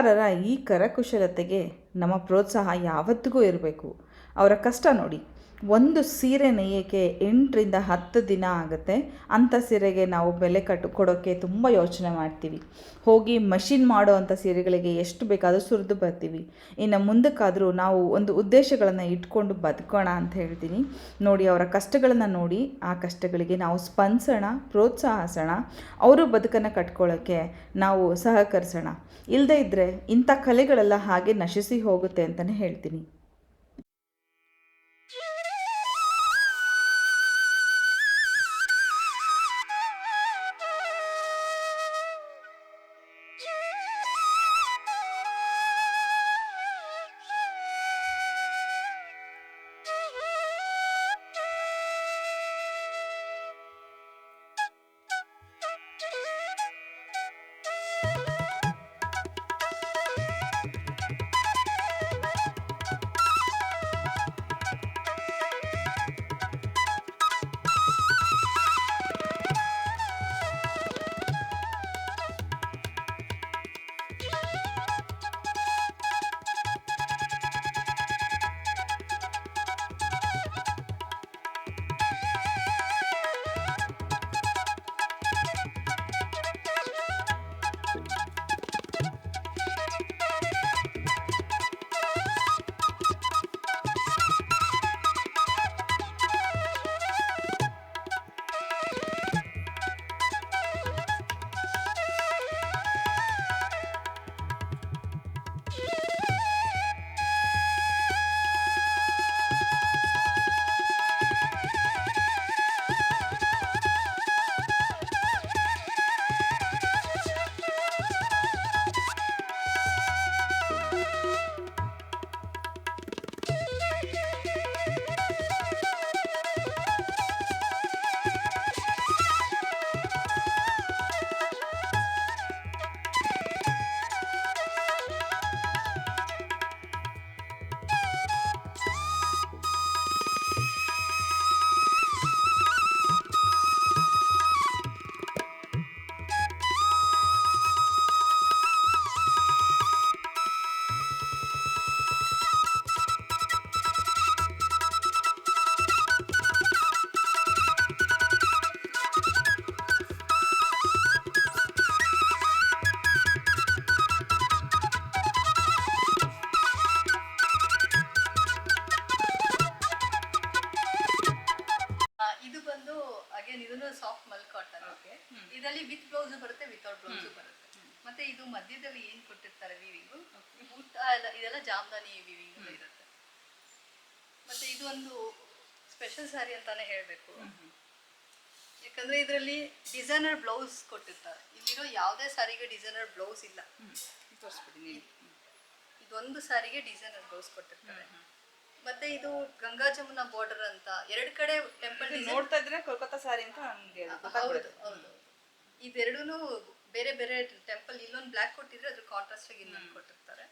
ನೇಕಾರರ ಈ ಕರಕುಶಲತೆಗೆ ನಮ್ಮ ಪ್ರೋತ್ಸಾಹ ಯಾವತ್ತಿಗೂ ಇರಬೇಕು. ಅವರ ಕಷ್ಟ ನೋಡಿ. ಒಂದು ಸೀರೆ ನೇಯೋಕ್ಕೆ ಎಂಟರಿಂದ ಹತ್ತು ದಿನ ಆಗುತ್ತೆ. ಅಂಥ ಸೀರೆಗೆ ನಾವು ಬೆಲೆ ಕಟ್ಟು ಕೊಡೋಕ್ಕೆ ತುಂಬ ಯೋಚನೆ ಮಾಡ್ತೀವಿ. ಹೋಗಿ ಮಷಿನ್ ಮಾಡೋ ಅಂಥ ಸೀರೆಗಳಿಗೆ ಎಷ್ಟು ಬೇಕಾದರೂ ಸುರಿದು ಬರ್ತೀವಿ. ಇನ್ನು ಮುಂದಕ್ಕಾದರೂ ನಾವು ಒಂದು ಉದ್ದೇಶಗಳನ್ನು ಇಟ್ಕೊಂಡು ಬದುಕೋಣ ಅಂತ ಹೇಳ್ತೀನಿ. ನೋಡಿ, ಅವರ ಕಷ್ಟಗಳನ್ನು ನೋಡಿ, ಆ ಕಷ್ಟಗಳಿಗೆ ನಾವು ಸ್ಪಂದಿಸೋಣ, ಪ್ರೋತ್ಸಾಹಿಸೋಣ. ಅವರು ಬದುಕನ್ನು ಕಟ್ಕೊಳ್ಳೋಕ್ಕೆ ನಾವು ಸಹಕರಿಸೋಣ. ಇಲ್ಲದೇ ಇದ್ದರೆ ಇಂಥ ಕಲೆಗಳೆಲ್ಲ ಹಾಗೆ ನಶಿಸಿ ಹೋಗುತ್ತೆ ಅಂತಲೇ ಹೇಳ್ತೀನಿ. ಮತ್ತೆ ಇದು ಮಧ್ಯದಲ್ಲಿ ಏನ್ ಕೊಟ್ಟಿರ್ತಾರೆ ವಿವಿಂಗು ಊಟ ಎಲ್ಲ ಇದೆಲ್ಲ ಜಾಮ್ದಾನಿ ವಿವಿಂಗ್ ಇರುತ್ತೆ. ಮತ್ತೆ ಇದು ಒಂದು ಸ್ಪೆಷಲ್ ಸ್ಯಾರಿ ಅಂತಾನೆ ಹೇಳ್ಬೇಕು. ಯಾಕಂದ್ರೆ ಇದರಲ್ಲಿ ಡಿಸೈನರ್ ಬ್ಲೌಸ್ ಕೊಟ್ಟಿರ್ತಾರೆ. ಇಲ್ಲಿರೋ ಯಾವುದೇ ಸಾರಿಗೆ ಡಿಸೈನರ್ ಬ್ಲೌಸ್ ಇಲ್ಲ. ತೋರಿಸ್ಬಿಡಿ ಇದೊಂದು ಸಾರಿಗೆ ಡಿಸೈನರ್ ಬ್ಲೌಸ್ ಕೊಟ್ಟಿರ್ತಾರೆ. ಮತ್ತೆ ಇದು ಗಂಗಾ ಜಮುನಾ ಬಾರ್ಡರ್ ಅಂತ ಎರಡು ಕಡೆ ಟೆಂಪಲ್ ನೋಡ್ತಾ ಇದ್ರೆ ಕೋಲ್ಕತ್ತಾ ಸಾರಿ ಅಂತ ಹೌದು ಹೌದು. ಇದೆರಡೂ ಬೇರೆ ಬೇರೆ ಟೆಂಪಲ್ ಇಲ್ಲೊಂದು ಬ್ಲ್ಯಾಕ್ ಕೊಟ್ಟಿದ್ರೆ ಅದ್ರ ಕಾಂಟ್ರಾಸ್ಟ್ ಆಗಿ ಇನ್ನೊಂದು ಕೊಟ್ಟಿರ್ತಾರೆ.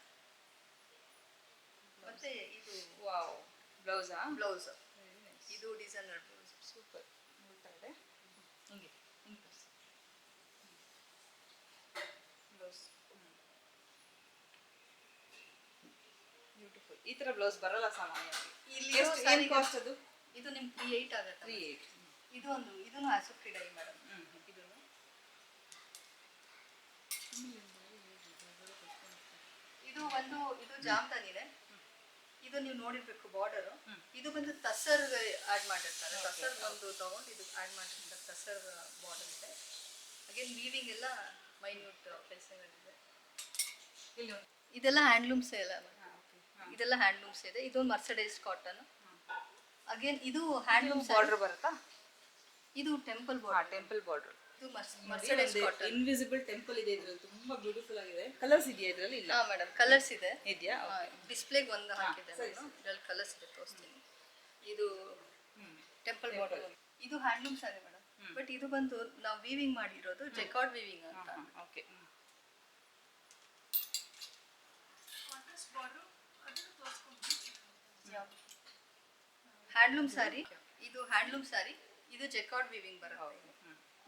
ಮತ್ತೆ ಇದು ವಾವ್ ಬ್ಲೌಸಾ ಬ್ಲೌಸ್ ಇದು ಡಿಸೈನರ್ ಬ್ಲೌಸ್ ಸೂಪರ್ ನೋಡ್ತಾ ಇದೆ? ಹಿಂಗೆ ಹಿಂಗೆ ತೋರಿಸಿ ಬ್ಲೌಸ್ ಬ್ಯೂಟಿಫುಲ್ ಈ ಥರ ಬ್ಲೌಸ್ ಬರಲ್ಲ ಸಾಮಾನ್ಯವಾಗಿ. ಇಲ್ಲಿ ಎಷ್ಟು ಕಾಸ್ಟ್ ಅದು? ಇದು ನಿಮ್ಗೆ ತ್ರೀ ಏಯ್ಟ್ ಆಗುತ್ತೆ. ತ್ರೀ ಏಯ್ಟ್ ಇದು ಒಂದು ಇದನ್ನು ಆಸಕ್ತಿ ಡೈ ಮೇಡಮ್ ಇದನ್ನು ಇದು ಒಂದು ಇದು ಜಾಮ್ದಾನಿದೆ ಇದು ನೀವು ನೋಡಿರ್ಬೇಕು ಬಾರ್ಡರ್ ಇದು ಬಂದು ತಸರ್ ಆಡ್ ಮಾಡಿರ್ತಾರೆ. ತಸರ್ ಒಂದು ತಗೊಂಡು ಇದು ಆಡ್ ಮಾಡಿರ್ತಾರೆ. ತಸರ್ ಬಾರ್ಡರ್ ಇದೆ. ಹಾಗೆ ವೀವಿಂಗ್ ಎಲ್ಲ ಮೈನ್ಯೂಟ್ ಕೆಲಸಗಳಿದೆ. ಇದೆಲ್ಲ ಹ್ಯಾಂಡ್ಲೂಮ್ಸ್ ಎಲ್ಲ ಇದೆಲ್ಲ ಹ್ಯಾಂಡ್ಲೂಮ್ಸ್ ಇದೆ. ಇದು ಮರ್ಸಡೈಸ್ ಕಾಟನ್ ಅಗೇನ್ ಇದು ಹ್ಯಾಂಡ್ಲೂಮ್ಸ್ ಬಾರ್ಡರ್ ಬರುತ್ತಾ? ಇದು temple border temple border invisible temple ಇದೆ ಇದ್ರಲ್ಲಿ ತುಂಬಾ ಬ್ಯೂಟಿಫುಲ್ ಆಗಿದೆ. ಕಲರ್ಸ್ ಇದೆಯಾ ಇದ್ರಲ್ಲಿ? ಇಲ್ಲ. ಹಾ ಮೇಡಮ್ ಕಲರ್ಸ್ ಇದೆ. ಇದೆಯಾ? ಡಿಸ್ಪ್ಲೇಗೆ ಒಂದು ಹಾಕಿದ್ದಾರೆ ಇದ್ರಲ್ಲಿ ಕಲರ್ಸ್ ಇದೆ ತೋರಿಸ್ತೀನಿ. ಇದು ಟೆಂಪಲ್ ಬಾಟಲ್ ಇದು ಹ್ಯಾಂಡ್ಲೂಮ್ ಸಾರಿ ಮೇಡಮ್ ಬಟ್ ಇದು ಬಂದು ನಾವು ವೀವಿಂಗ್ ಮಾಡಿರೋದು ಜೆಕಾರ್ಡ್ ವೀವಿಂಗ್ ಅಂತ. ಓಕೆ ಹ್ಯಾಂಡ್ಲೂಮ್ ಸಾರಿ ಇದು ಹ್ಯಾಂಡ್ಲೂಮ್ ಸಾರಿ ಇದು ಜೆಕಾರ್ಡ್ ವೀವಿಂಗ್ ಬರುತ್ತೆ.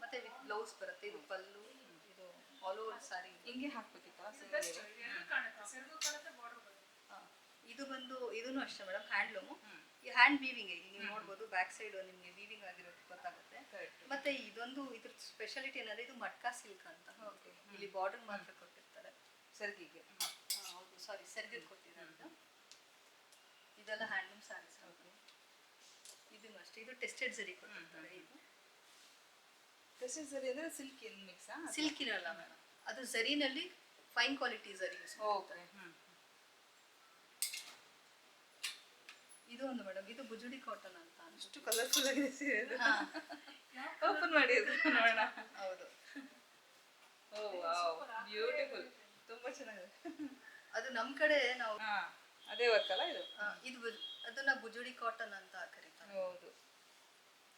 ಮತ್ತೆ ವಿತ್ ಬ್ಲೌಸ್ ಬರುತ್ತೆ ಇದು ಪಲ್ಲು ಇದು ಆಲ್ ಓವರ್ ಸಾರಿ. ಹಿಂಗೆ ಹಾಕ್ಬೇಕಿತ್ತಲ್ಲ ಇದು ಬಂದು ಇದೂ ಅಷ್ಟೇ ಮೇಡಮ್ ಹ್ಯಾಂಡ್ಲೂಮು ಈ ಹ್ಯಾಂಡ್ ವೀವಿಂಗ್ ಇಲ್ಲಿ ನೀವು ನೋಡ್ಬೋದು ಬ್ಯಾಕ್ ಸೈಡ್ ನಿಮಗೆ ವೀವಿಂಗ್ ಆಗಿರೋದು ಗೊತ್ತಾಗುತ್ತೆ. ಮತ್ತೆ ಇದೊಂದು ಇದ್ರ ಸ್ಪೆಷಾಲಿಟಿ ಏನಂದ್ರೆ ಇದು ಮಟ್ಕಾ ಸಿಲ್ಕ್ ಅಂತ. ಇಲ್ಲಿ ಬಾರ್ಡರ್ ಮಾತ್ರ ಕೊಟ್ಟಿರ್ತಾರೆ. ಸೆರ್ಗಿಗೆ. ಹೌದು ಸಾರಿ ಸೆರ್ಗಿಲ್ ಕೊಟ್ಟಿದ್ದಾರೆ ಇದೆಲ್ಲ ಹ್ಯಾಂಡ್ಲೂಮ್ ಸ್ಯಾರೀಸ್ ಇದು ಅಷ್ಟೇ ಇದು ಟೆಸ್ಟೆಡ್ ಸರಿ ಕೊಟ್ಟಿರ್ತಾರೆ ಇದು. ಟೆಸ್ಟಿಂಗ್ ಸರಿ ಅಂದರೆ ಸಿಲ್ಕ್ ಮಿಕ್ಸ್ ಮಿಕ್ಸಾ ಸಿಲ್ಕ್ ಇರಲ್ಲ ಮೇಡಮ್ ಅದು ಝರಿನಲ್ಲಿ fine quality zari use okay ಹ್ಞೂ ಇದು ಒಂದು ಮೇಡಮ್ ಇದು ಬುಜುಡಿ ಕಾಟನ್ ಅಂತ. ಅಷ್ಟು ಕಲರ್ಫುಲ್ ಆಗಿದೆ ಸೀರೆ ಓಪನ್ ಮಾಡಿ ನೋಡೋಣ. ಹೌದು. ಓ ವಾವ್ ಬ್ಯೂಟಿಫುಲ್ ತುಂಬಾ ಚೆನ್ನಾಗಿದೆ. ಅದು ನಮ್ಮ ಕಡೆ ನಾವು ಅದೇ ವರ್ಕ್ ಅಲ್ಲ ಇದು? ಇದು ಅದನ್ನ ಬುಜುಡಿ ಕಾಟನ್ ಅಂತ ಕರೀತಾರೆ. ಹೌದು.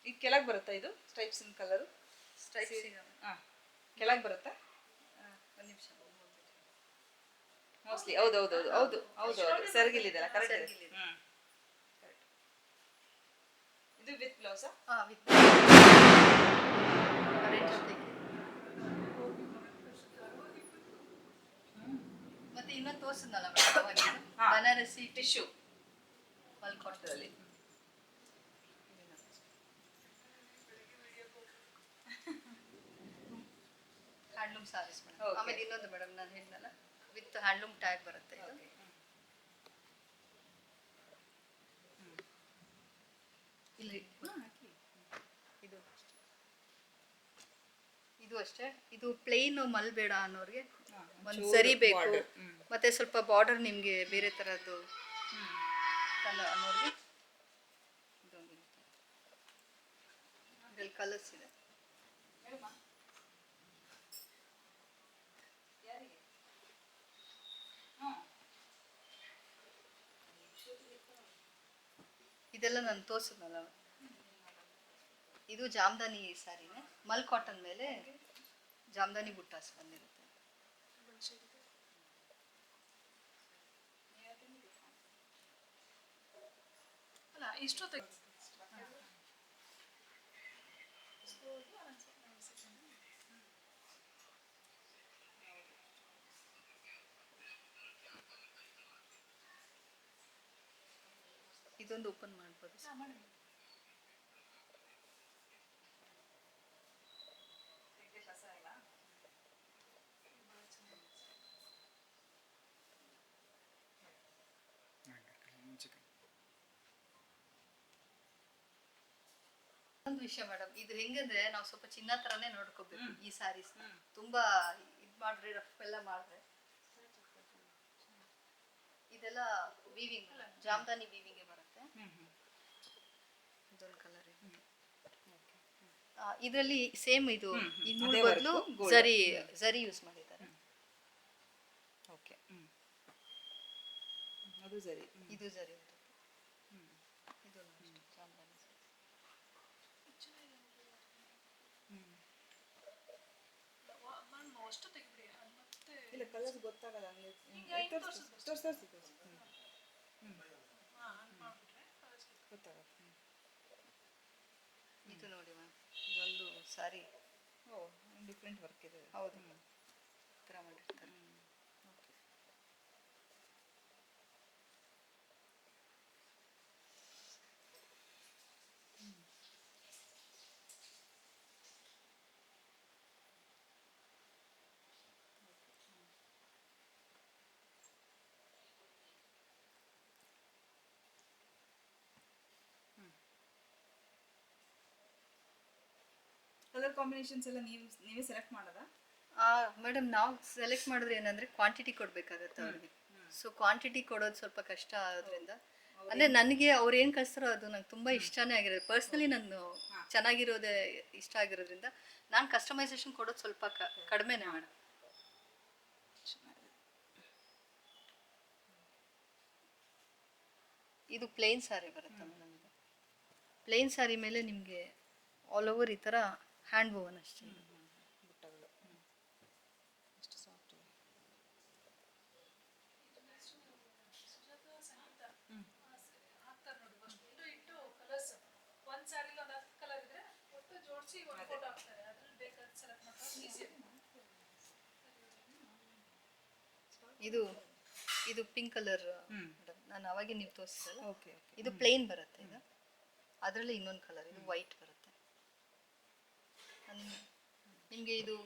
ಈಗ ಕೆಳಗೆ ಬರುತ್ತಾ ಇದು? ಸ್ಟ್ರೈಪ್ಸ್ ಇನ್ ಕಲರು ಹಾಂ ಕೆಳಗೆ ಬರುತ್ತಾ? ಒಂದು ನಿಮಿಷ. ಮೋಸ್ಟ್ಲಿ ಹೌದು ಹೌದು ಹೌದು ಹೌದು ಹೌದು ಹೌದು. ಸೆರಗಿಲಿದೆಲ್ಲ ಕರೆಕ್ಟ್ ಸೆರಗಿಲಿದೆ. ಹ್ಞೂ ಇದು ವಿತ್ ಬ್ಲೌಸಾ ಹಾ ವಿತ್ ಮತ್ತೆ ಇನ್ನೊಂದು ತೋರಿಸಿದ್ನಲ್ಲ. Banarasi tissue ಮಲ್ಕೊಟ್ಟದಲ್ಲಿ handloom saris madam. ಆಮೇಲೆ ಇನ್ನೊಂದು ಮೇಡಮ್ ನಾನು ಹೇಳಿದ್ನಲ್ಲ ವಿತ್ ಹ್ಯಾಂಡ್ಲೂಮ್ ಟ್ಯಾಗ್ ಬರುತ್ತೆ ಇದು. ಇಲ್ಲಿ ಇದು ಇದು ಅಷ್ಟೇ. ಇದು ಪ್ಲೇನ್ ಮಲ್ ಬೇಡ ಅನ್ನೋರಿಗೆ ಒಂದು ಸರಿ ಬೇಕು. ಮತ್ತೆ ಸ್ವಲ್ಪ ಬಾರ್ಡರ್ ನಿಮಗೆ ಬೇರೆ ಥರದ್ದು ಅನ್ನೋರಿಗೆ ಇದೊಂದು. ಇದ್ರಲ್ಲಿ ಕಲರ್ಸ್ ಇದೆ. ಇದೆಲ್ಲ ನಾನು ತೋರಿಸಿದ್ನಲ್ಲ. ಇದು ಜಾಮ್ದಾನಿ ಸ್ಯಾರಿನೇ ಮಲ್ ಕಾಟನ್ ಮೇಲೆ ಜಾಮ್ದಾನಿ ಬುಟ್ಟಾಸ್ ಬಂದಿರುತ್ತೆ. ಅಲ್ಲ ಇಷ್ಟೊತ್ತು ಇದೊಂದು ಓಪನ್ ಮಾಡ್ಬೋದು. ಒಂದು ವಿಷಯ ಮೇಡಮ್ ಇದು ಹೆಂಗಂದ್ರೆ ನಾವು ಸ್ವಲ್ಪ ಚಿನ್ನ ತರನೇ ನೋಡ್ಕೋಬೇಕು ಈ ಸಾರೀಸ್ ತುಂಬಾ ಇದ್ ಮಾಡ್ರಿ ರಫ್ ಎಲ್ಲ ಮಾಡ್ರೆ. ಇದೆಲ್ಲ ವೀವಿಂಗ್ ಜಾಮ್ದಾನಿ ವೀವಿಂಗ್ ಬರುತ್ತೆ ಇದೊಂದು ಕಲರ್ ಇದರಲ್ಲಿ ಸೇಮ್ ಇದು. ಈ ನೂಲ್ ಬದಲು ಸರಿ ಸರಿ ಜರಿ ಜರಿ ಯೂಸ್ ಮಾಡಿದ್ದಾರೆ. ಓಕೆ ಹ್ಞೂ ಅದು ಸರಿ. ಇದು ಜರಿ ಇಲ್ಲ ಕಲರ್ಸ್ ಗೊತ್ತಾಗಲ್ಲ ಹೆಂಗ್ ತೋರಿಸಿ ತೋರಿಸಿ ತೋರಿಸಿ ತೋರಿಸಿ ಹಾ ಹಂಗೆ ಮಾಡ್ಬಿಟ್ರೆ ಗೊತ್ತಾಗತ್ತೆ ಹ್ಞೂ ಇದು ನೋಡಿ ಮ್ಯಾಮ್ ಇದೊಂದು ಸಾರಿ. ಓ ಡಿಫ್ರೆಂಟ್ ವರ್ಕ್ ಇದೆ. ಹೌದು. ಮ್ಯಾಮ್ ಈ ಥರ ಮಾಡಿರ್ತಾರೆ ಕಲರ್ ಕಾಂಬಿನೇಷನ್ಸ್ ಎಲ್ಲ ನೀವು ನೀವೇ ಸೆಲೆಕ್ಟ್ ಮಾಡೋದಾ? ಮೇಡಮ್ ನಾವು ಸೆಲೆಕ್ಟ್ ಮಾಡಿದ್ರೆ ಏನಂದ್ರೆ ಕ್ವಾಂಟಿಟಿ ಕೊಡ್ಬೇಕಾಗತ್ತೆ ಅವ್ರಿಗೆ. ಸೊ ಕ್ವಾಂಟಿಟಿ ಕೊಡೋದು ಸ್ವಲ್ಪ ಕಷ್ಟ ಆದ್ರಿಂದ. ಅಂದ್ರೆ ನನಗೆ ಅವ್ರು ಏನು ಕಳಿಸ್ತಾರೋ ಅದು ನಂಗೆ ತುಂಬಾ ಇಷ್ಟನೇ ಆಗಿರೋದು. ಪರ್ಸ್ನಲಿ ನಾನು ಚೆನ್ನಾಗಿರೋದೇ ಇಷ್ಟ ಆಗಿರೋದ್ರಿಂದ ನಾನು ಕಸ್ಟಮೈಸೇಷನ್ ಕೊಡೋದು ಸ್ವಲ್ಪ ಕಡಿಮೆನೇ ಮೇಡಮ್ ಇದು ಪ್ಲೇನ್ ಸಾರಿ ಬರುತ್ತೆ ಮೇಡಮ್ ಪ್ಲೇನ್ ಸಾರಿ ಮೇಲೆ ನಿಮಗೆ ಆಲ್ ಓವರ್ ಈ ಥರ ಹ್ಯಾಂಡ್ ಬೋವನ್ ಅಷ್ಟೇ ಬುಟ್ಟಗಳು ಹ್ಞೂ ಎಷ್ಟು ಸಾಫ್ಟ್ ಇದೆ ಇದು ಇದು ಪಿಂಕ್ ಕಲರ್. ನಾನು ಅವಾಗೆ ನೀವು ತೋರಿಸಿದಲ್ಲ ಓಕೆ ಓಕೆ. ಇದು ಪ್ಲೇನ್ ಬರುತ್ತೆ ಇದು. ಅದರಲ್ಲಿ ಇನ್ನೊಂದು ಕಲರ್ ಇದು ವೈಟ್ ಬರುತ್ತೆ. ನಿಮಗೆ ಇದು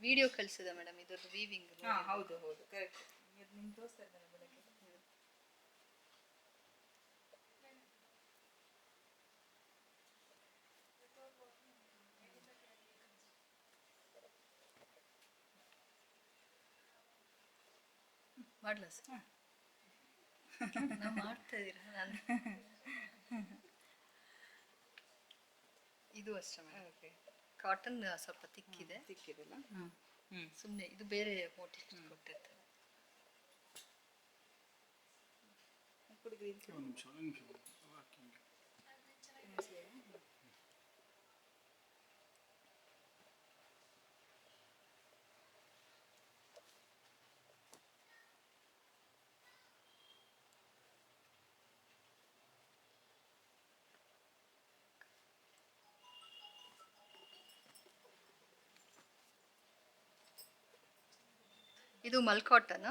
ವಿಡಿಯೋ ಕಳಿಸಿದೆ ಮೇಡಮ್ ಇದೊಂದು ವೀವಿಂಗ್ ಹಾ ಹೌದು ಹೌದು ಕರೆಕ್ಟ್ ನಿಮ್ಗೆ ತೋರಿಸ್ತಾ ಇದ್ದಾರೆ ಬೆಳಗ್ಗೆ ಮಾಡ್ಲಾ ಸರ್? ಮಾಡ್ತಾ ಇದ್ದೀರಾ ನಾನು. ಇದು ಅಷ್ಟೇ ಮೇಡಮ್. ಓಕೆ ಕಾಟನ್ ಸ್ವಲ್ಪ ತಿಕ್ಕಿದೆ. ತಿಕ್ಕಿದೆಲ್ಲ ಹ್ಞೂ ಹ್ಞೂ ಸುಮ್ಮನೆ ಇದು ಬೇರೆ ಮೋಟಿವ್ ಕೊಟ್ಟಿರ್ತಾರೆ ಗ್ರೀನ್ ಒಂದು ನಿಮಿಷ ಒಂದು ನಿಮಿಷ. ಇದು ಮಲ್ಕಾಟನ್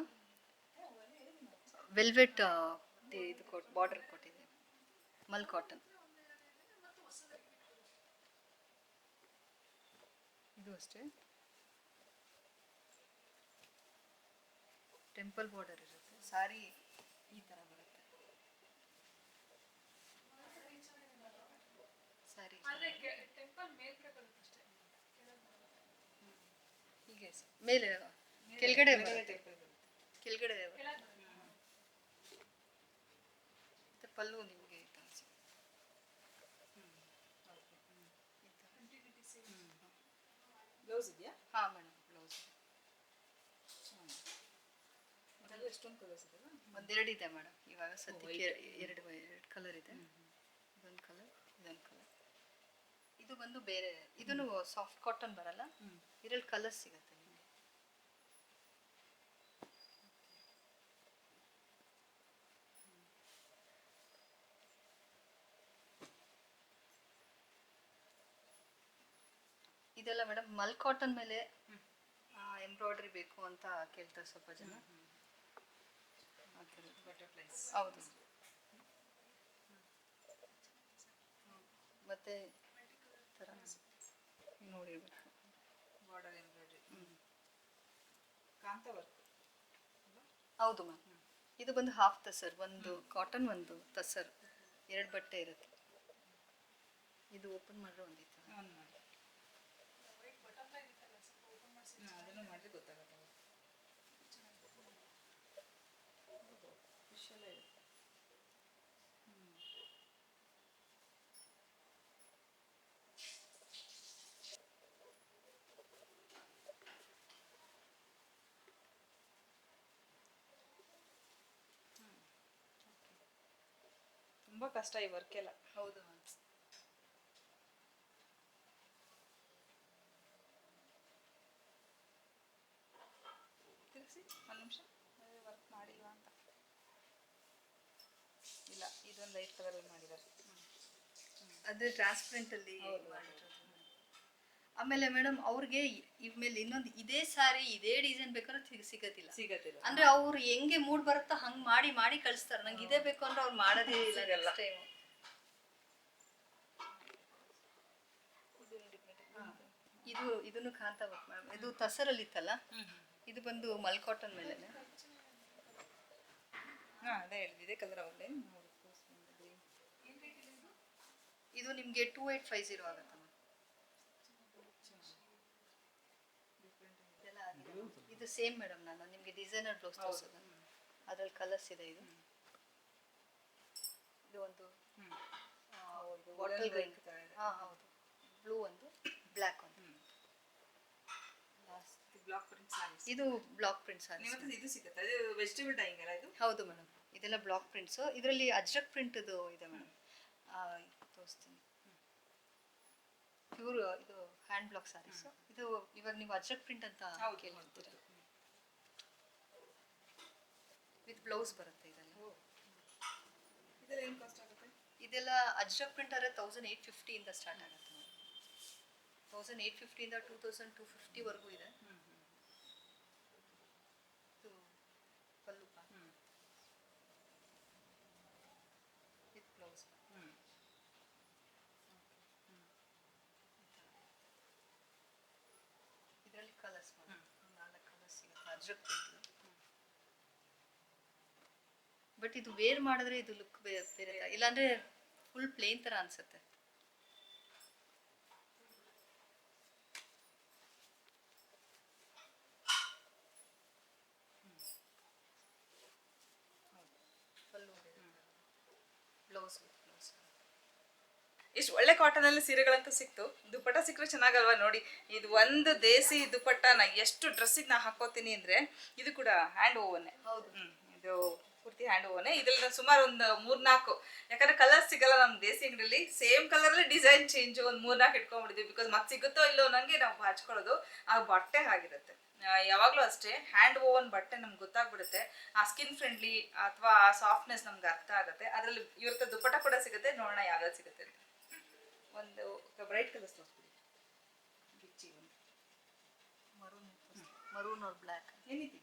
ವೆಲ್ವೆಟ್ ಇದು ಕೊಟ್ ಬಾರ್ಡರ್ ಕೊಟ್ಟಿದೆ. ಮಲ್ಕಾಟನ್ ಇದು ಅಷ್ಟೇ. ಟೆಂಪಲ್ ಬಾರ್ಡರ್ ಇರುತ್ತೆ. ಸಾರಿ ಈ ಥರ ಬರುತ್ತೆ. ಸಾರಿ ಹೀಗೆ ಮೇಲೆ ಕೆಳಗಡೆ ಕೆಳಗಡೆ ಪಲ್ಲು ನಿಮಗೆ. ಬ್ಲೌಸ್ ಇದೆಯಾ? ಹಾ ಮೇಡಮ್ ಬ್ಲೌಸ್ ಎಷ್ಟೊಂದು ಕಲರ್ಸ್ ಇದೆ ಒಂದೆರಡು ಇದೆ ಮೇಡಮ್ ಇವಾಗ ಸದ್ಯಕ್ಕೆ ಎರಡು ಎರಡು ಕಲರ್ ಇದೆ. ಇದೊಂದು ಕಲರ್ ಇದೊಂದು ಕಲರ್ ಇದು ಬಂದು ಬೇರೆ ಇದನ್ನು ಸಾಫ್ಟ್ ಕಾಟನ್ ಬರಲ್ಲ. ಇದರಲ್ಲಿ ಕಲರ್ ಸಿಗುತ್ತೆ. ಇದೆಲ್ಲ ಮೇಡಮ್ ಮಲ್ ಕಾಟನ್ ಮೇಲೆ ಎಂಬ್ರಾಯ್ಡ್ರಿ ಬೇಕು ಅಂತ ಕೇಳ್ತಾರೆ ಸ್ವಲ್ಪ ಜನ. ಹೌದು. ಮತ್ತೆ ನೋಡಿ ಥರ ನೋಡಿರ್ಬೇಕು ಬಾರ್ಡರ್ ಎಂಬ್ರಾಯ್ಡ್ರಿ ಕಾಂತ ವರ್ಕ್ ಹೌದು ಮ್ಯಾಮ್. ಇದು ಬಂದು ಹಾಫ್ ತಸರ್ ಒಂದು ಕಾಟನ್ ಒಂದು ತಸರ್. ಎರಡು ಬಟ್ಟೆ ಇರುತ್ತೆ. ಇದು ಓಪನ್ ಮಾಡಿದ್ರೆ ಒಂದು ಈ ಥರ ಆನ್ ಮಾಡಿ White butterfly ಇರುತ್ತಲ್ಲ, ಸ್ವಲ್ಪ open ಮಾಡ್ಸಿ. ಹ್ಮ್, ಅದನ್ನು ಮಾಡಿದ್ರೆ ಗೊತ್ತಾಗುತ್ತೆ ಫಿಶ್ ಎಲ್ಲ ಇರುತ್ತೆ ತುಂಬ ಕಷ್ಟ ಈ ವರ್ಕ್ ಎಲ್ಲ. ಹೌದು ತಿರ್ಗಿಸಿ ಒಂದು ನಿಮಿಷ. ವರ್ಕ್ ಮಾಡಿಲ್ವಾ ಅಂತ. ಇಲ್ಲ ಇದೊಂದು ಲೈಟ್ ಕಲರಲ್ಲಿ ಮಾಡಿದ್ದಾರೆ ಅದೇ ಟ್ರಾನ್ಸ್ಪರೆಂಟ್ ಅಲ್ಲಿ ಆಮೇಲೆ ಮೇಡಮ್ ಅವ್ರಿಗೆ ಇವ್ ಮೇಲೆ ಇನ್ನೊಂದು ಇದೇ ಸಾರಿ ಇದೇ ಡಿಸೈನ್ ಬೇಕಾದ್ರೆ ಸಿಗ್- ಸಿಗೋದಿಲ್ಲ. ಸಿಗತ್ತಿಲ್ಲ ಅಂದ್ರೆ ಅವ್ರು ಹೆಂಗೆ ಮೂಡ್ ಬರುತ್ತೋ ಹಂಗ್ ಮಾಡಿ ಮಾಡಿ ಕಳಿಸ್ತಾರೆ. ನಂಗೆ ಇದೇ ಬೇಕು ಅಂದ್ರೆ ಅವ್ರು ಮಾಡೋದೇ ಇಲ್ಲ next ಇದು ಇದನ್ನು ಕಾಂತ ವರ್ಕ್ ಮೇಡಮ್ ಇದು ತಸರಲ್ಲಿ ಇತ್ತಲ್ಲ ಇದು ಬಂದು ಮಲ್ ಕಾಟನ್ ಮೇಲೆ ಹಾಂ ಅದೇ ಹೇಳಿದೆ ಇದೇ ಕಲರ್ ಅವಲ್ಲೇ ಇದು ನಿಮಗೆ ಟೂ ಏಟ್ ಫೈವ್ ಜೀರೋ ಆಗುತ್ತೆ? ಇದು ಸೇಮ್ ಮೇಡಮ್ ನಾನು ನಿಮಗೆ ಡಿಸೈನರ್ ಬ್ಲೌಸ್ ತೋರಿಸೋದು. ಅದ್ರಲ್ಲಿ ಕಲರ್ಸ್ ಇದೆ ಇದು. ಇದು ಒಂದು ಬಾಟಲ್ ಗ್ರೀನ್ ಹಾಂ ಹೌದು. ಬ್ಲೂ ಒಂದು ಬ್ಲ್ಯಾಕ್ ಒಂದು. ಬ್ಲಾಕ್ ಇದು ಬ್ಲಾಕ್ ಪ್ರಿಂಟ್ಸ್ ಇದು ಸಿಗುತ್ತೆ. ಅದು ವೆಜಿಟೇಬಲ್ ಡೈಯಿಂಗ್ ಅಲ್ಲ ಇದು? ಹೌದು ಮೇಡಮ್ ಇದೆಲ್ಲ ಬ್ಲಾಕ್ ಪ್ರಿಂಟ್ಸು ಇದರಲ್ಲಿ ಅಜ್ರಕ್ ಪ್ರಿಂಟ್ದು ಇದೆ ಮೇಡಮ್ ತೋರಿಸ್ತೀನಿ. ಪ್ಯೂರ್ ಇದು ಹ್ಯಾಂಡ್ ಬ್ಲಾಕ್ ಸಾರೀಸು ಇದು ಇವಾಗ ನೀವು ಅಜ್ರಕ್ ಪ್ರಿಂಟ್ ಅಂತ ಕೇಳಿರ್ತೀರ ವಿತ್ ಬ್ಲೌಸ್ ಬರುತ್ತೆ ಇದೆಲ್ಲ. ಇದೆಲ್ಲ ಏನು ಕಾಸ್ಟ್ ಆಗುತ್ತೆ? ಇದೆಲ್ಲ ಅಜ್ರಕ್ ಪ್ರಿಂಟ್ ಆದರೆ ತೌಸಂಡ್ ಏಯ್ಟ್ ಫಿಫ್ಟಿಯಿಂದ ಸ್ಟಾರ್ಟ್ ಆಗುತ್ತೆ ತೌಸಂಡ್ ಏಯ್ಟ್ ಫಿಫ್ಟಿಯಿಂದ ಟೂ ತೌಸಂಡ್ ಟೂ ಫಿಫ್ಟಿವರೆಗೂ ಇದೆ. ಬಟ್ ಇದು ವೇರ್ ಮಾಡಿದ್ರೆ ಇದು ಲುಕ್ ಬೇರೆ. ಇಲ್ಲಾಂದ್ರೆ ಫುಲ್ ಪ್ಲೇನ್ ತರ ಅನ್ಸುತ್ತೆ. ಬ್ಲೌಸ್ ಇಷ್ಟು ಒಳ್ಳೆ ಕಾಟನಲ್ಲಿ ಸೀರೆಗಳಂತೂ ಸಿಕ್ತು. ದುಪ್ಪಟ್ಟ ಸಿಕ್ಕರೆ ಚೆನ್ನಾಗಲ್ವಾ ನೋಡಿ. ಇದು ಒಂದು ದೇಸಿ ದುಪ್ಪಟ್ಟನ ಎಷ್ಟು ಡ್ರೆಸ್ಸಿಗೆ ನಾ ಹಾಕೋತೀನಿ ಅಂದ್ರೆ ಇದು ಕೂಡ ಹ್ಯಾಂಡ್ ಓವನ್ನೇ ಹೌದು. ಇದು ಪೂರ್ತಿ ಹ್ಯಾಂಡ್ ಓವನ್ ಇದ್ರಲ್ಲಿ ಸುಮಾರು ಒಂದು ಮೂರ್ನಾಲ್ಕು. ಯಾಕಂದ್ರೆ ಕಲರ್ ಸಿಗಲ್ಲ ನಮ್ಮ ದೇಸಿ ಅಂಗಡಿಯಲ್ಲಿ ಸೇಮ್ ಕಲರಲ್ಲಿ ಡಿಸೈನ್ ಚೇಂಜ್ ಒಂದು ಮೂರ್ನಾಲ್ಕು ಇಟ್ಕೊಂಡ್ಬಿಟ್ಟಿದ್ವಿ ಬಿಕಾಸ್ ಮತ್ತೆ ಸಿಗುತ್ತೋ ಇಲ್ಲೋ ನನಗೆ ನಾವು ಹಚ್ಕೊಳ್ಳೋದು. ಆ ಬಟ್ಟೆ ಆಗಿರುತ್ತೆ. ಯಾವಾಗಲೂ ಅಷ್ಟೇ ಹ್ಯಾಂಡ್ ಓವನ್ ಬಟ್ಟೆ ನಮ್ಗೆ ಗೊತ್ತಾಗ್ಬಿಡುತ್ತೆ. ಆ ಸ್ಕಿನ್ ಫ್ರೆಂಡ್ಲಿ ಅಥವಾ ಆ ಸಾಫ್ಟ್ನೆಸ್ ನಮ್ಗೆ ಅರ್ಥ ಆಗುತ್ತೆ. ಅದರಲ್ಲಿ ಇವ್ರ ದುಪ್ಪಟ ಕೂಡ ಸಿಗುತ್ತೆ ನೋಡೋಣ ಯಾವ್ಯಾವ್ದು ಸಿಗುತ್ತೆ ಒಂದು ಬ್ರೈಟ್ ಕಲರ್ಸ್ ತೋರಿಸ್ಬಿಡಿ. ಮರೂನ್ ಮರೂನ್ ಆರ್ ಬ್ಲ್ಯಾಕ್ ಏನಿದೆ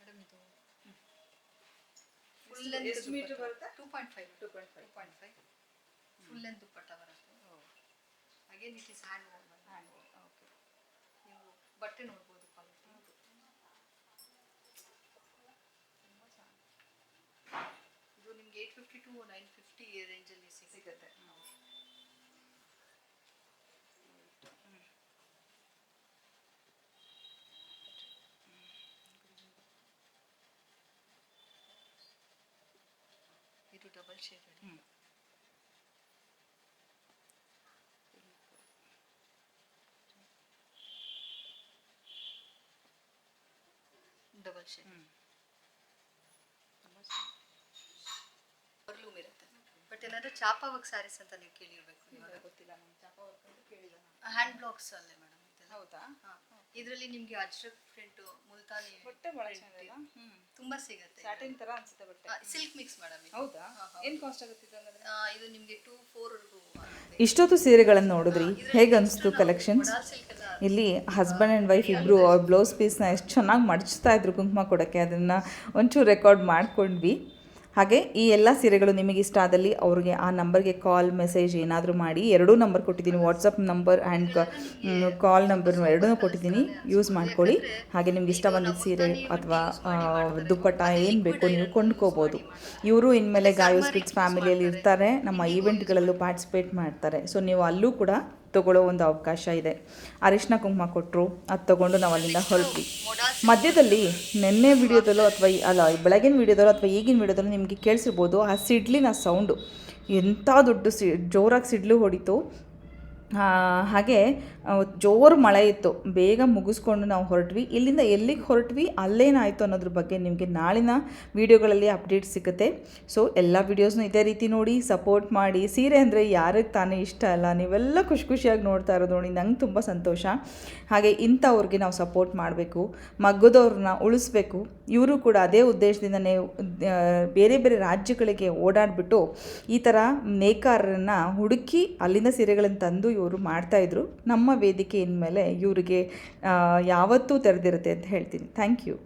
ಮೇಡಮ್ ಇದು ಫುಲ್ ಎಷ್ಟು ಮೀಟರ್ ಬರುತ್ತೆ? Two point five two point five point five full length dupatta ಬರುತ್ತೆ. Again it is hand hand okay ನೀವು ಬಟ್ಟೆ ನೋಡ್ಬೋದು ಕ್ವಾಲಿಟಿ ಇದು ನಿಮ್ಗೆ eight fifty to nine fifty ರೇಂಜಲ್ಲಿ ಸಿಗುತ್ತೆ. ಇದು double shade hmm. Double shade ಬರ್ಲೂಮ್ ಇರುತ್ತೆ? ಬಟ್ ಏನಾದ್ರೆ ಚಾಪ ವರ್ಕ್ ಸ್ಯಾರೀಸ್ ಅಂತ ನೀವು ಕೇಳಿರ್ಬೇಕು ಇವಾಗ. ಗೊತ್ತಿಲ್ಲ ನಮ್ಮ ಚಾಪ ವರ್ಕ್ ಅಂತ ಕೇಳಿಲ್ಲ ಹ್ಯಾಂಡ್ ಬ್ಲಾಕ್ಸ್ ಅಲ್ಲೇ ಮೇಡಮ್ ಇದೆಲ್ಲ ಹೌದಾ? ಇದರಲ್ಲಿ ನಿಮ್ಗೆ ಅಜ್ರಕ್ ಪ್ರಿಂಟ್ ಮುಲ್ತಾನಿ ಬಟ್ಟೆ ಬಹಳ ಚೆನ್ನಾಗಿದೆ ಹ್ಮ್ ತುಂಬಾ ಸಿಗುತ್ತೆ. ಸ್ಯಾಟಿನ್ ತರ ಅನ್ಸುತ್ತೆ ಬಟ್ಟೆ. ಸಿಲ್ಕ್ ಮಿಕ್ಸ್ ಮೇಡಮ್ ಹೌದಾ? ಏನು ಕಾಸ್ಟ್ ಆಗುತ್ತೆ ಇದು ಹಂಗಾದ್ರೆ? ಇದು ನಿಮ್ಗೆ ಟೂ ಫೋರ್ ಇಷ್ಟೊತ್ತು ಸೀರೆಗಳನ್ನು ನೋಡಿದ್ರಿ? ಹೇಗೆ ಅನಿಸ್ತು ಕಲೆಕ್ಷನ್ಸ್ ಇಲ್ಲಿ ಹಸ್ಬೆಂಡ್ ಆ್ಯಂಡ್ ವೈಫ್ ಇಬ್ಬರು ಅವ್ರ ಬ್ಲೌಸ್ ಪೀಸ್ನ ಎಷ್ಟು ಚೆನ್ನಾಗಿ ಮಡಚ್ತಾ ಇದ್ರು ಕುಂಕುಮ ಕೊಡೋಕ್ಕೆ ಅದನ್ನು ಒಂಚೂರು ರೆಕಾರ್ಡ್ ಮಾಡ್ಕೊಂಡ್ವಿ. ಹಾಗೆ ಈ ಎಲ್ಲ ಸೀರೆಗಳು ನಿಮಗೆ ಇಷ್ಟ ಆದಲ್ಲಿ ಅವ್ರಿಗೆ ಆ ನಂಬರ್ಗೆ ಕಾಲ್ ಮೆಸೇಜ್ ಏನಾದರೂ ಮಾಡಿ. ಎರಡೂ ನಂಬರ್ ಕೊಟ್ಟಿದ್ದೀನಿ. WhatsApp number and call number ಎರಡೂ ಕೊಟ್ಟಿದ್ದೀನಿ. ಯೂಸ್ ಮಾಡ್ಕೊಳ್ಳಿ. ಹಾಗೆ ನಿಮ್ಗೆ ಇಷ್ಟ ಬಂದಿದ್ದ ಸೀರೆ ಅಥವಾ ದುಪ್ಪಟ್ಟ ಏನು ಬೇಕೋ ನೀವು ಕೊಂಡ್ಕೋಬೋದು. ಇವರು ಇನ್ಮೇಲೆ ಗಾಯೋಸ್ ಕಿಡ್ಸ್ ಫ್ಯಾಮಿಲಿಯಲ್ಲಿ ಇರ್ತಾರೆ. ನಮ್ಮ ಈವೆಂಟ್ಗಳಲ್ಲೂ ಪಾರ್ಟಿಸಿಪೇಟ್ ಮಾಡ್ತಾರೆ. ಸೊ ನೀವು ಅಲ್ಲೂ ಕೂಡ ತಗೊಳ್ಳೋ ಒಂದು ಅವಕಾಶ ಇದೆ. ಅರಿಶಿನ ಕುಂಕುಮ ಕೊಟ್ಟರು ಅದು ತಗೊಂಡು ನಾವು ಅಲ್ಲಿಂದ ಹೊರಟ್ವಿ. ಮಧ್ಯದಲ್ಲಿ ನಿನ್ನೆ ವಿಡಿಯೋದಲ್ಲೋ ಅಥವಾ ಅಲ್ಲ ಬೆಳಗಿನ ವಿಡಿಯೋದಲ್ಲೋ ಅಥವಾ ಈಗಿನ ವಿಡಿಯೋದಲ್ಲೋ ನಿಮಗೆ ಕೇಳಿಸಿರ್ಬೋದು, ಆ ಸಿಡ್ಲಿನ ಸೌಂಡು. ಎಂಥ ದೊಡ್ಡ ಸಿ ಜೋರಾಗಿ ಸಿಡ್ಲು ಹೊಡಿತು. ಹಾಗೆ ಜೋರು ಮಳೆ ಇತ್ತು. ಬೇಗ ಮುಗಿಸ್ಕೊಂಡು ನಾವು ಹೊರಟ್ವಿ. ಇಲ್ಲಿಂದ ಎಲ್ಲಿಗೆ ಹೊರಟ್ವಿ, ಅಲ್ಲೇನಾಯಿತು ಅನ್ನೋದ್ರ ಬಗ್ಗೆ ನಿಮಗೆ ನಾಳಿನ ವೀಡಿಯೋಗಳಲ್ಲಿ ಅಪ್ಡೇಟ್ ಸಿಗುತ್ತೆ. ಸೊ ಎಲ್ಲ ವೀಡಿಯೋಸ್ನು ಇದೇ ರೀತಿ ನೋಡಿ ಸಪೋರ್ಟ್ ಮಾಡಿ. ಸೀರೆ ಅಂದರೆ ಯಾರಿಗೆ ತಾನೇ ಇಷ್ಟ ಅಲ್ಲ, ನೀವೆಲ್ಲ ಖುಷಿ ಖುಷಿಯಾಗಿ ನೋಡ್ತಾ ಇರೋದು ನೋಡಿ, ನಂಗೆ ತುಂಬ ಸಂತೋಷ. ಹಾಗೆ ಇಂಥವ್ರಿಗೆ ನಾವು ಸಪೋರ್ಟ್ ಮಾಡಬೇಕು ಮಗ್ಗದವ್ರನ್ನ ಉಳಿಸ್ಬೇಕು. ಇವರು ಕೂಡ ಅದೇ ಉದ್ದೇಶದಿಂದನೇ ಬೇರೆ ಬೇರೆ ರಾಜ್ಯಗಳಿಗೆ ಓಡಾಡಿಬಿಟ್ಟು ಈ ಥರ ನೇಕಾರರನ್ನು ಹುಡುಕಿ ಅಲ್ಲಿಂದ ಸೀರೆಗಳನ್ನು ತಂದು ಇವರು ಮಾಡ್ತಾಯಿದ್ರು ನಮ್ಮ ವೇದಿಕೆ ಇನ್ಮೇಲೆ ಇವರಿಗೆ ಯಾವತ್ತೂ ತೆರೆದಿರುತ್ತೆ ಅಂತ ಹೇಳ್ತೀನಿ. Thank you